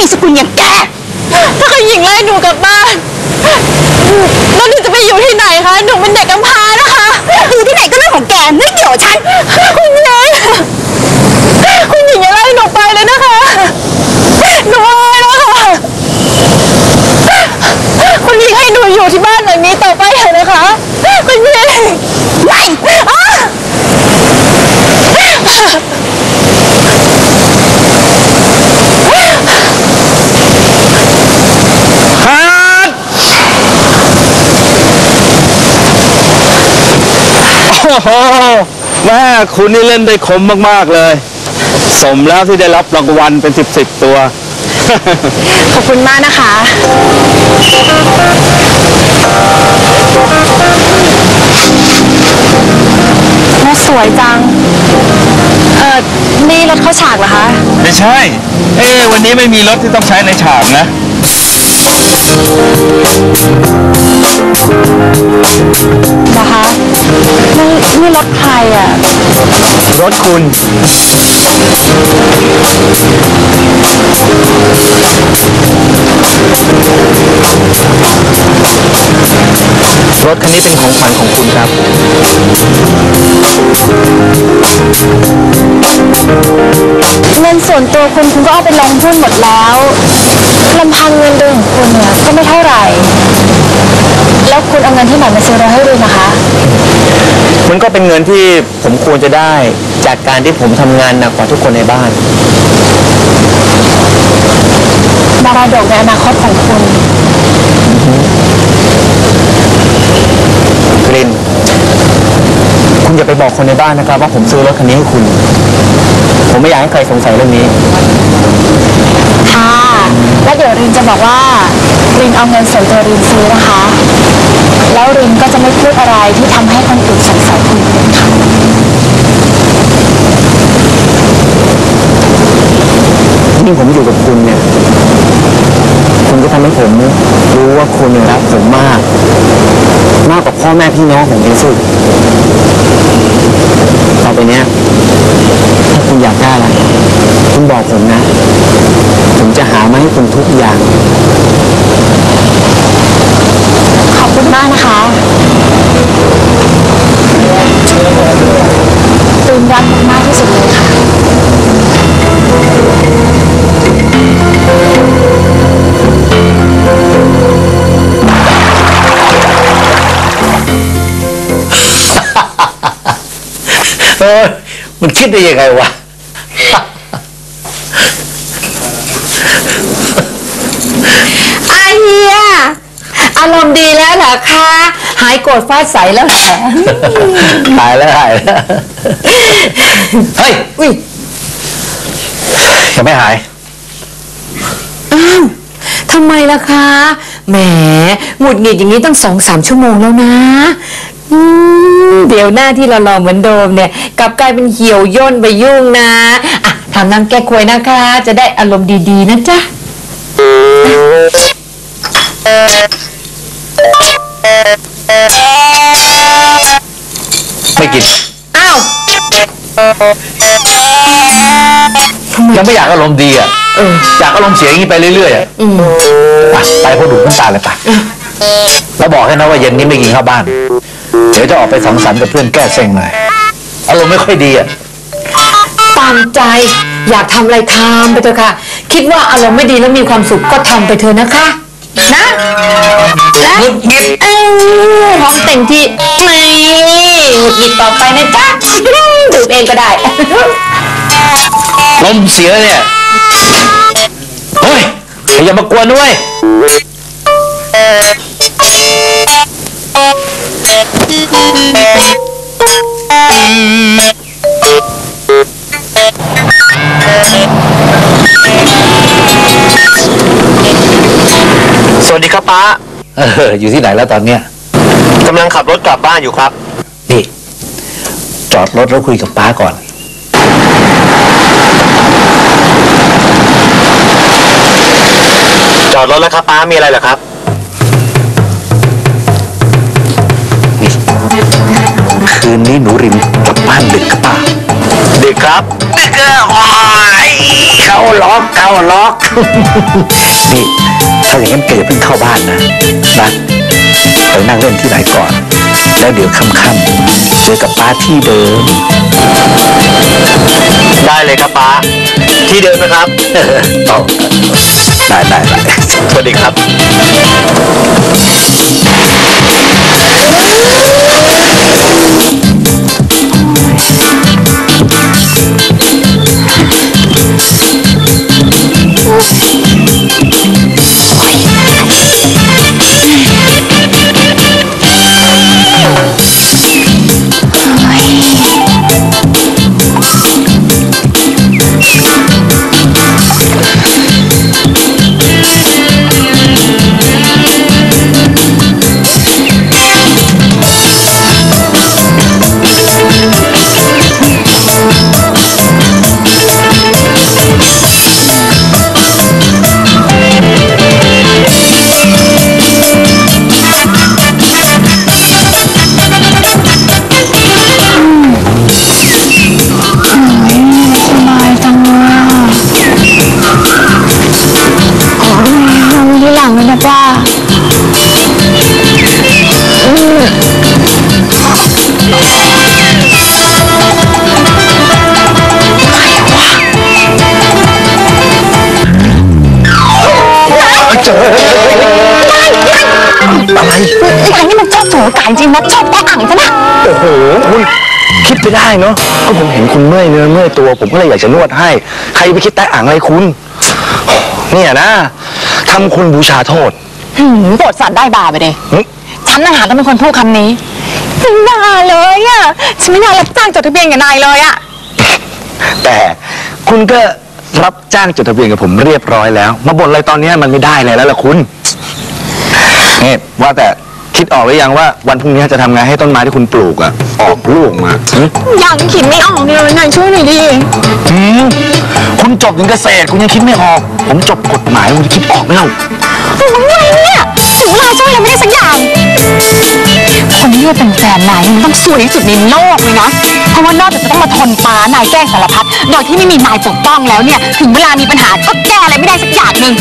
มีสกุลอย่างแก ถ้าคุณหญิงไล่หนูกลับบ้าน แล้วหนูจะไปอยู่ที่ไหนคะ หนูเป็นเด็กกำพร้านะคะ อยู่ที่ไหนก็เรื่องของแกไม่เกี่ยวฉัน คุณหญิงคุณหญิงอย่าไล่หนูไปเลยนะคะ หนูอายแล้วค่ะ คุณหญิงให้หนูอยู่ที่บ้านหลังนี้ต่อไปเถอะนะคะ คุณหญิงไม่ อ้า ฮัท โอ้โหแม่คุณนี่เล่นได้คมมากๆเลย สมแล้วที่ได้รับรางวัลเป็นสิบสิบตัว ขอบคุณมากนะคะรถสวยจัง เออนี่รถเข้าฉากเหรอคะ ไม่ใช่ เอ้วันนี้ไม่มีรถที่ต้องใช้ในฉากนะ นะคะนี่นี่รถใครอะ รถคุณ รถคันนี้เป็นของขวัญของคุณครับ เงินส่วนตัวคุณคุณก็เอาไปลงหุ้นหมดแล้วลำพังเงินเดือนของคุณเนี่ยก็ไม่เท่าไหร่ แล้วคุณเอาเงินที่ไหนมาซื้อรถให้ดูนะคะ มันก็เป็นเงินที่ผมควรจะได้จากการที่ผมทำงานหนักกว่าทุกคนในบ้านดาราดกในอนาคตของคุณ กลิน คุณอย่าไปบอกคนในบ้านนะครับ ว่าผมซื้อรถคันนี้ให้คุณ ผมไม่อยากให้ใครสงสัยเรื่องนี้ ค่ะ แล้วเดี๋ยวรินจะบอกว่า รินเอาเงินส่วนตัวรินซื้อนะคะ แล้วรินก็จะไม่พูดอะไรที่ทำให้คนอื่นสงสัยคุณเลยค่ะยิ่งผมอยู่กับคุณเนี่ย คุณก็ทำให้ผมรู้ว่าคุณเนี่ยรักผมมาก มากกว่าพ่อแม่พี่น้องของเอสุต่อไปเนี้ยถ้า คุณอยากได้อะไร คุณบอกผมนะ ผมจะหามาให้คุณทุกอย่าง ขอบคุณมากนะคะรินรักคุณมากที่สุดเลยค่ะ เออมันคิดได้ยังไงวะ อาเฮียอารมณ์ดีแล้วเหรอคะ หายโกรธฟาดใสแล้วเหรอหายแล้วหายแล้วเฮ้ยอุ้ยยังไม่หายอ้าวทำไมล่ะคะแหมหงุดหงิดอย่างนี้ตั้งสองสามชั่วโมงแล้วนะอืมเดี๋ยวหน้าที่เราหล่อเหมือนโดมเนี่ยกลับกลายเป็นเหี่ยวย่นไปยุ่งนะอะทำน้ำแก้ควยนะคะ จะได้อารมณ์ดีๆนะจ๊ะ ไม่กิน อ้าวยังไม่อยากอารมณ์ดีอะอยากอารมณ์เสียอย่างนี้ไปเรื่อยๆอะไปไปพวกดูน้ำตาเลยไปแล้วบอกให้นะว่าเย็นนี้ไม่กินข้าวบ้าน เดี๋ยวจะออกไปสังสรรค์กับเพื่อนแก้เซ็งหน่อยอารมณ์ไม่ค่อยดีอะตามใจ อยากทำอะไรทำไปเถอะค่ะ คิดว่าอารมณ์ไม่ดีแล้วมีความสุขก็ทำไปเถอะนะคะ นะและหงุดหงิด เอ้ยพร้อมเต็มที่ไม่หงุดหงิดต่อไปนะจ๊ะดื่มเองก็ได้ ลมเสียเนี่ย เฮ้ยอย่ามากวนด้วย ป้า เออ อยู่ที่ไหนแล้วตอนเนี้ยกำลังขับรถกลับบ้านอยู่ครับ นี่จอดรถแล้วคุยกับป้าก่อน จอดรถแล้วครับป้ามีอะไรเหรอครับคืนนี้หนูริมกลับบ้านดึกกับป้าดึกครับดึกโอ้ยเข้าล็อกเกาล็อก นี่ ถ้าอย่างนั้นแกอย่าเพิ่งเข้าบ้านนะนะไปนั่งเล่นที่ไหนก่อน แล้วเดี๋ยวค่ำๆเจอกับป้าที่เดิม ได้เลยครับป้า ที่เดิมนะครับ เอาได้ได้ได้สวัสดีครับส กายจริงนะชอบแตะอ่างซะนะโอ้โหคุณคิดไปได้เนาะก็ผมเห็นคุณเมื่อยเนื้อเมื่อยตัว ผมก็เลยอยากจะนวดให้ ใครไปคิดแตะอ่างอะไรคุณ เนี่ยนะทำคุณบูชาโทษหืมโปรดสัตว์ได้บาปไปเลยหึฉันต่างหากต้องเป็นคนพูดคำนี้ไม่น่าเลยอะฉันไม่น่ารับจ้างจดทะเบียนกับนายเลยอะแต่คุณก็รับจ้างจดทะเบียนกับผมเรียบร้อยแล้ว มาบ่นอะไรตอนเนี้ยมันไม่ได้เลยแล้วล่ะคุณนี่ว่าแต่ คิดออกหรือยังว่าวันพรุ่งนี้จะทำไงให้ต้นไม้ที่คุณปลูกอะออกลูกมาหึยังคิดไม่ออกเลยนายช่วยหน่อยดิหืมคุณจบถึงเกษตรคุณยังคิดไม่ออก ผมจบกฎหมายคุณจะคิดออกไหมเล่าโอ้ยเนี่ยถึงเวลาช่วยอะไรไม่ได้สักอย่าง คนที่จะเป็นแฟนนายมันต้องสวยที่สุดในโลกเลยนะเพ ราะว่านอกจากจะต้องมาทนป้านายแกล้งสารพัดโดยที่ไม่มีนายปกป้องแล้วเนี่ย ถึงเวลามีปัญหาก็แก้อะไรไม่ได้สักอย่างหนึ่ง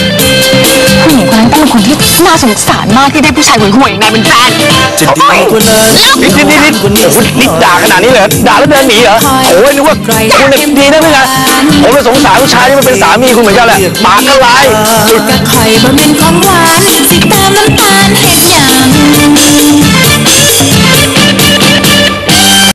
ผู้หญิงคนนั้นต้องเป็นคนที่น่าสงสารมากที่ได้ผู้ชายห่วยๆอย่างนายเป็นแฟนจะดีกว่านั้นนี่นี่นี่นี่โอ้โหนี่ด่าขนาดนี้เลยด่าแล้วเดินหนีเหรอโอ้ยนึกว่าคุณเนี่ยดีนะเพื่อนผมเลยสงสารผู้ชายที่มันเป็นสามีคุณเหมือนกันแหละปากก็ร้ายกะไข่บะเม็นของหวานสิตามน้ำตาลเห็ดหยัง